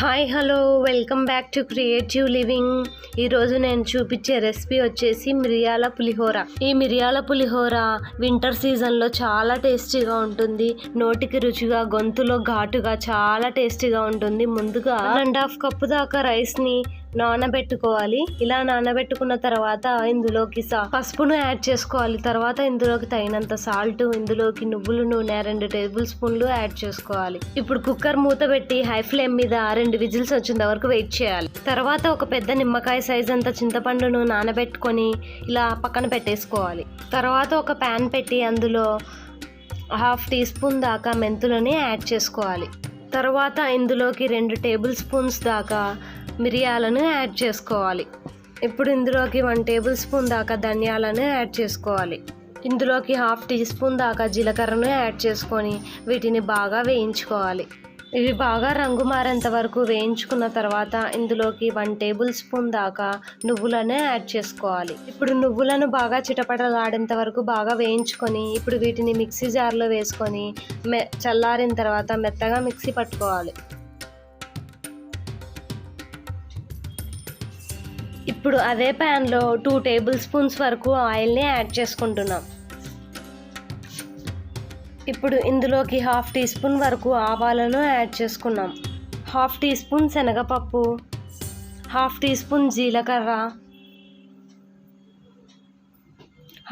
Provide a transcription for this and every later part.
Hi hello welcome back to creative living. ఈరోజు నేను చూపించే రెసిపీ వచ్చేసి మిరియాల పులిహోర. ఈ మిరియాల పులిహోర వింటర్ సీజన్లో చాలా టేస్టీగా ఉంటుంది. నోటికి రుచిగా గొంతులో ఘాటుగా చాలా టేస్టీగా ఉంటుంది. ముందుగా వన్ అండ్ హాఫ్ కప్పు దాకా రైస్ని నానబెట్టుకోవాలి. ఇలా నానబెట్టుకున్న తర్వాత ఇందులోకి సా- పసుపును యాడ్ చేసుకోవాలి. తర్వాత ఇందులోకి తగినంత సాల్ట్ ఇందులోకి నువ్వుల నూనె రెండు టేబుల్ స్పూన్లు యాడ్ చేసుకోవాలి. ఇప్పుడు కుక్కర్ మూత పెట్టి హై ఫ్లేమ్ మీద రెండు విజిల్స్ వచ్చేంత వరకు వెయిట్ చేయాలి. తర్వాత ఒక పెద్ద నిమ్మకాయ సైజ్ అంత చింతపండును నానబెట్టుకొని ఇలా పక్కన పెట్టేసుకోవాలి. తర్వాత ఒక ప్యాన్ పెట్టి అందులో హాఫ్ టీ స్పూన్ దాకా మెంతులని యాడ్ చేసుకోవాలి. తర్వాత ఇందులోకి రెండు టేబుల్ స్పూన్స్ దాకా మిరియాలను యాడ్ చేసుకోవాలి. ఇప్పుడు ఇందులోకి వన్ టేబుల్ స్పూన్ దాకా ధనియాలను యాడ్ చేసుకోవాలి. ఇందులోకి హాఫ్ టీ స్పూన్ దాకా జీలకర్రను యాడ్ చేసుకొని వీటిని బాగా వేయించుకోవాలి. ఇవి బాగా రంగు మారేంత వరకు వేయించుకున్న తర్వాత ఇందులోకి వన్ టేబుల్ స్పూన్ దాకా నువ్వులనే యాడ్ చేసుకోవాలి. ఇప్పుడు నువ్వులను బాగా చిటపటలాడేంత వరకు బాగా వేయించుకొని ఇప్పుడు వీటిని మిక్సీ జార్లో వేసుకొని మె చల్లారిన తర్వాత మెత్తగా మిక్సీ పట్టుకోవాలి. ఇప్పుడు అదే ప్యాన్లో టూ టేబుల్ స్పూన్స్ వరకు ఆయిల్ని యాడ్ చేసుకుంటున్నాం. ఇప్పుడు ఇందులోకి హాఫ్ టీ స్పూన్ వరకు ఆవాలను యాడ్ చేసుకున్నాం. హాఫ్ టీ స్పూన్ శనగపప్పు హాఫ్ టీ స్పూన్ జీలకర్ర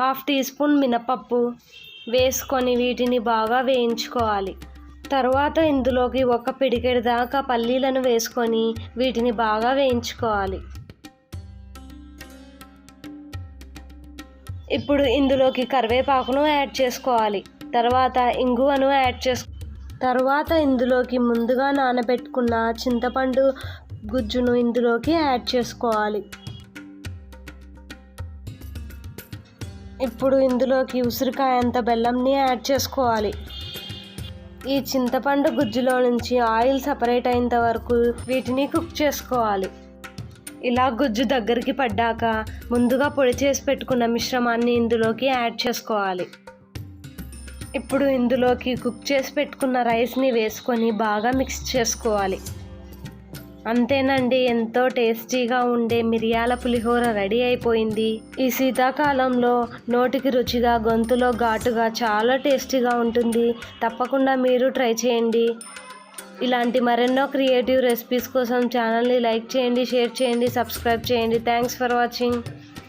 హాఫ్ టీ స్పూన్ మినపప్పు వేసుకొని వీటిని బాగా వేయించుకోవాలి. తర్వాత ఇందులోకి ఒక పిడికెడు దాకా పల్లీలను వేసుకొని వీటిని బాగా వేయించుకోవాలి. ఇప్పుడు ఇందులోకి కరివేపాకును యాడ్ చేసుకోవాలి. తర్వాత ఇంగువను యాడ్ చేసు తర్వాత ఇందులోకి ముందుగా నానబెట్టుకున్న చింతపండు గుజ్జును ఇందులోకి యాడ్ చేసుకోవాలి. ఇప్పుడు ఇందులోకి ఉసిరికాయంత బెల్లంని యాడ్ చేసుకోవాలి. ఈ చింతపండు గుజ్జులో నుంచి ఆయిల్ సపరేట్ అయ్యేంత వరకు వీటిని కుక్ చేసుకోవాలి. ఇలా గుజ్జు దగ్గరికి పడ్డాక ముందుగా పొడి చేసి పెట్టుకున్న మిశ్రమాన్ని ఇందులోకి యాడ్ చేసుకోవాలి. ఇప్పుడు ఇందులోకి కుక్ చేసి పెట్టుకున్న రైస్ని వేసుకొని బాగా మిక్స్ చేసుకోవాలి. అంతేనండి ఎంతో టేస్టీగా ఉండే మిరియాల పులిహోర రెడీ అయిపోయింది. ఈ శీతాకాలంలో నోటికి రుచిగా గొంతులో ఘాటుగా చాలా టేస్టీగా ఉంటుంది. తప్పకుండా మీరు ట్రై చేయండి. ఇలాంటి మరెన్నో క్రియేటివ్ రెసిపీస్ కోసం ఛానల్ని లైక్ చేయండి షేర్ చేయండి సబ్స్క్రైబ్ చేయండి. Thanks for watching.